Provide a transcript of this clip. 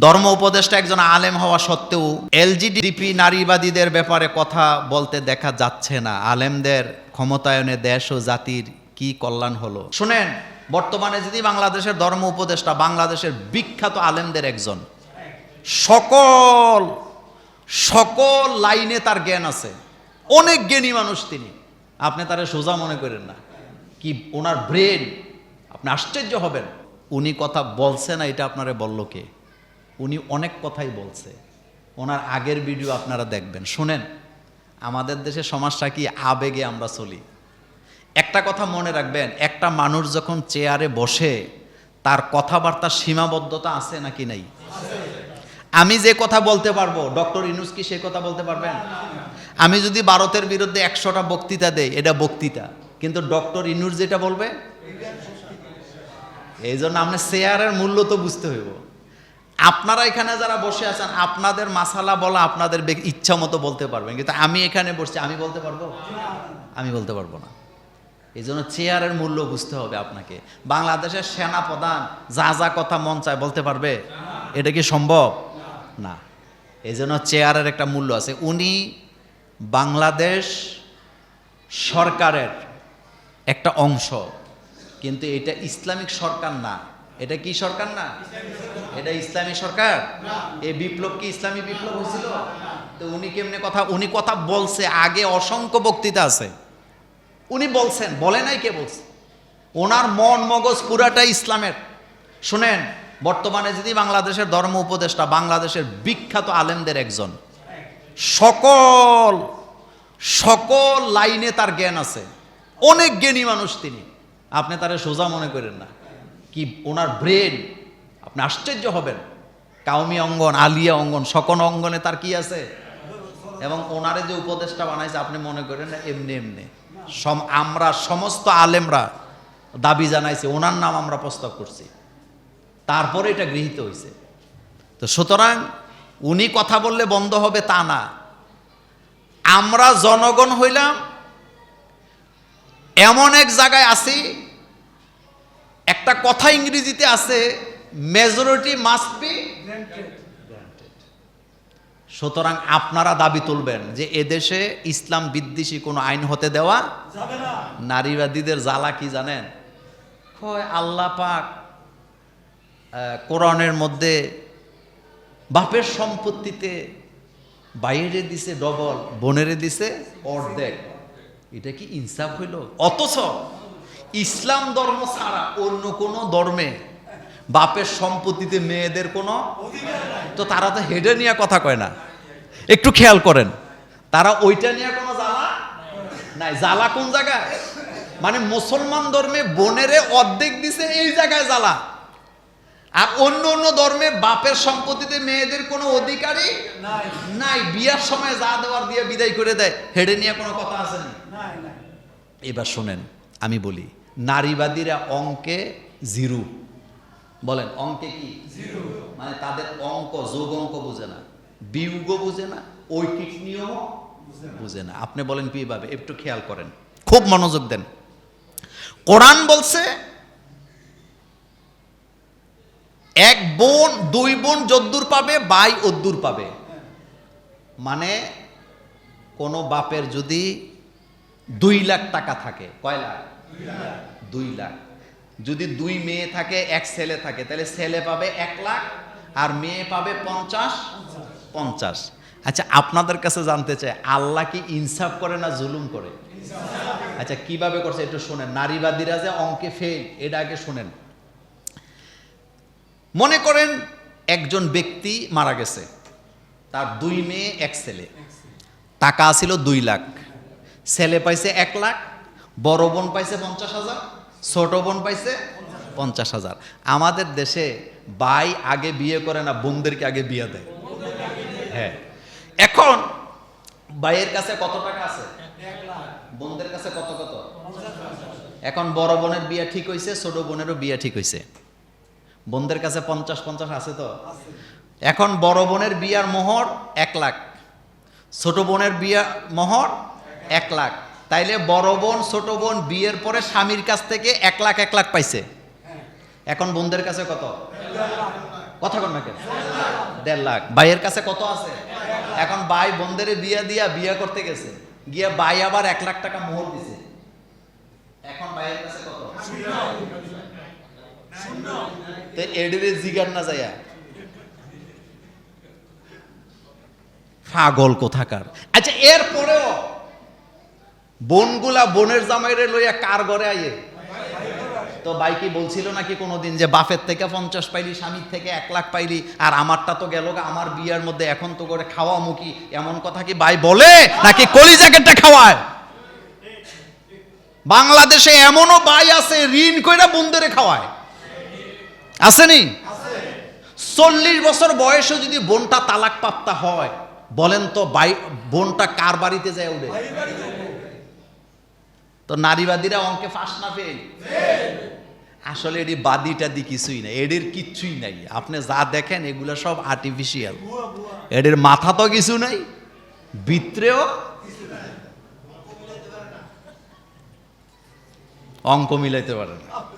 ধর্ম উপদেষ্টা একজন আলেম হওয়া সত্ত্বেও এলজিডিপি নারীবাদীদের ব্যাপারে কথা বলতে দেখা যাচ্ছে না। আলেমদের ক্ষমতায়নে দেশ ও জাতির কি কল্যাণ হলো? শুনেন, বর্তমানে যদি বাংলাদেশের ধর্ম উপদেষ্টা, বাংলাদেশের বিখ্যাত আলেমদের একজন, সকল সকল লাইনে তার জ্ঞান আছে। অনেক জ্ঞানী মানুষ তিনি। আপনি তারা সোজা মনে করেন না। কি ওনার ব্রেন? আপনি আশ্চর্য হবেন। উনি কথা বলছে না, এটা আপনারা বলল কে? উনি অনেক কথাই বলছে। ওনার আগের ভিডিও আপনারা দেখবেন। শুনেন, আমাদের দেশে সমাজটা কি আবেগে আমরা চলি। একটা কথা মনে রাখবেন, একটা মানুষ যখন চেয়ারে বসে, তার কথাবার্তার সীমাবদ্ধতা আছে নাকি নাই? আমি যে কথা বলতে পারব, ডক্টর ইনুস কি সে কথা বলতে পারবেন? আমি যদি ভারতের বিরুদ্ধে একশোটা বক্তৃতা দেই, এটা বক্তৃতা। কিন্তু ডক্টর ইনুস যেটা বলবে, এই জন্য আপনার শেয়ারের মূল্য তো বুঝতে হইব। আপনারা এখানে যারা বসে আছেন, আপনাদের মাসালা বলা আপনাদের ইচ্ছা মতো বলতে পারবেন। কিন্তু আমি এখানে বসছি, আমি বলতে পারব? আমি বলতে পারব না। এই জন্য চেয়ারের মূল্য বুঝতে হবে আপনাকে। বাংলাদেশের সেনা প্রধান যা যা কথা মন চায় বলতে পারবে? এটা কি সম্ভব? না। এই জন্য চেয়ারের একটা মূল্য আছে। উনি বাংলাদেশ সরকারের একটা অংশ। কিন্তু এটা ইসলামিক সরকার না। এটা কি সরকার না? এটা ইসলামী সরকার? এই বিপ্লব কি ইসলামী বিপ্লব হয়েছিল? তো উনি কেমনে কথা, উনি কথা বলছে আগে অসংখ্য বক্তৃতা আছে। উনি বলছেন, বলে নাই কে বলছে? ওনার মন মগজ পুরাটাই ইসলামের। শুনেন, বর্তমানে যদি বাংলাদেশের ধর্ম উপদেষ্টা, বাংলাদেশের বিখ্যাত আলেমদের একজন, সকল সকল লাইনে তার জ্ঞান আছে। অনেক জ্ঞানী মানুষ তিনি। আপনি তারা সোজা মনে করেন না। কি ওনার ব্রেন আপনি আশ্চর্য হবেন। কাউমি অঙ্গন, আলিয়া অঙ্গন সকল অঙ্গনে তার কি আছে? এবং ওনারে যে উপদেশটা বানাইছে, আপনি মনে করেন এমনি এমনি। সম আমরা সমস্ত আলেমরা দাবি জানাইছি, ওনার নাম আমরা প্রস্তাব করছি। তারপরে এটা গৃহীত হয়েছে তো সুতরাং উনি কথা বললে বন্ধ হবে তা না। আমরা জনগণ হইলাম, এমন এক জায়গায় আছি একটা কথা ইংরেজিতে আছে মেজরিটি মাস্ট বি সুতরাং আপনারা দাবি তুলবেন যে এদেশে ইসলাম বিদ্বেষী কোনো আইন হতে দেওয়া নারীবাদীদের জ্বালা কি জানেন? কয় আল্লাহ পাক কোরআনের মধ্যে বাপের সম্পত্তিতে বাইরে দিছে ডবল বোনেরে দিছে অর্ধেক। এটা কি ইনসাফ হইল? অথচ ইসলাম ধর্ম ছাড়া অন্য কোনো ধর্মে বাপের সম্পত্তিতে মেয়েদের কোনো তো তারা তো হেডে নিয়ে কথা কয় না। একটু খেয়াল করেন তারা ওইটা নিয়ে কোনো জ্বালা নাই। জ্বালা কোন জায়গায়? মানে মুসলমান ধর্মে বোনেরে অর্ধেক দিছে এই জায়গায় জ্বালা। আর অন্য অন্য ধর্মে বাপের সম্পত্তিতে মেয়েদের কোনো অধিকারই নাই। বিয়ার সময় যা দেওয়ার দিয়ে বিদায় করে দেয় হেডে নিয়ে কোনো কথা আসেনি এবার শোনেন আমি বলি নারীবাদীরা অঙ্কে জিরো। বলেন অঙ্কে কি? মানে তাদের অঙ্ক যোগ অঙ্ক বুঝে না। বিয়োগ বুঝে না ঐকিক নিয়ম বুঝে না। আপনি বলেন কীভাবে একটু খেয়াল করেন। খুব মনোযোগ দেন। কোরআন বলছে এক বোন দুই বোন যদ্দুর পাবে বাই অদ্দুর পাবে। মানে কোনো বাপের যদি দুই লাখ টাকা থাকে। কয় লাখ? দুই লাখ। যদি দুই মেয়ে থাকে, এক ছেলে থাকে, তাহলে ছেলে পাবে এক লাখ আর মেয়ে পাবে পঞ্চাশ। পঞ্চাশ। আচ্ছা আপনাদের কাছে জানতে চাই, আল্লাহ কি ইনসাফ করে না জুলুম করে? আচ্ছা কীভাবে করছে একটু শোনেন। নারীবাদীরা যে অঙ্কে ফেল এটা আগে শোনেন। মনে করেন একজন ব্যক্তি মারা গেছে, তার দুই মেয়ে, এক ছেলে। টাকা আছিল দুই লাখ। ছেলে পাইছে এক লাখ, বড় বোন পাইছে পঞ্চাশ হাজার, ছোট বোন পাইছে পঞ্চাশ হাজার। আমাদের দেশে ভাই আগে বিয়ে করে না, বোনদেরকে আগে বিয়ে দেয়। হ্যাঁ। এখন ভাইয়ের কাছে কত টাকা আছে? বোনদের কাছে কত কত? এখন বড় বোনের বিয়ে ঠিক হয়েছে ছোট বোনেরও বিয়ে ঠিক হয়েছে বোনদের কাছে পঞ্চাশ পঞ্চাশ আছে তো? এখন বড় বোনের বিয়ার মোহর এক লাখ, ছোট বোনের বিয়া মোহর এক লাখ। তাইলে বড় বোন, ছোট বোন বিয়ের পরে স্বামীর কাছ থেকে এক লাখ এক লাখ পাইছে। এখন বোনদের কাছে কত? কথা কন না কেন? দেড় লাখ। ভাইয়ের কাছে কত আছে? এখন ভাই বন্ধের বিয়া দিয়া বিয়া করতে গেছে। গিয়া ভাই আবার এক লাখ টাকা মোহর দিছে। এখন ভাইয়ের কাছে কত? জিগার না যায়া পাগল কোথাকার। আচ্ছা এর পরেও বোনগুলা বোনের জামাইরে লইয়া কার ঘরে আইয়ে? তো ভাই কি বলছিল নাকি কোনোদিন যে বাফের থেকে পঞ্চাশ পাইলি, স্বামীর থেকে এক লাখ পাইলি, আর আমারটা তো গেল আমার বিয়ার মধ্যে এখন তো করে খাওয়া মুখী, এমন কথা কি ভাই বলে নাকি কলি জ্যাকেটটা খাওয়ায়? বাংলাদেশে এমনও ভাই আছে, ঋণ কইরা বন্ধুরে খাওয়ায়। আসেনি? চল্লিশ বছর বয়সে যদি বোনটা তালাক প্রাপ্তা হয়, বলেন তো বাই বোনটা কার বাড়িতে যায় উঠে তো নারীবাদীরা অঙ্কে ফাঁস না ফেল আসলে এটি বাদি টাদি কিছুই নাই এদের কিচ্ছুই নাই। আপনি যা দেখেন, এগুলো সব আর্টিফিশিয়াল এদের মাথা তো কিছু নাই বিত্রেও অঙ্ক মিলাইতে পারে না।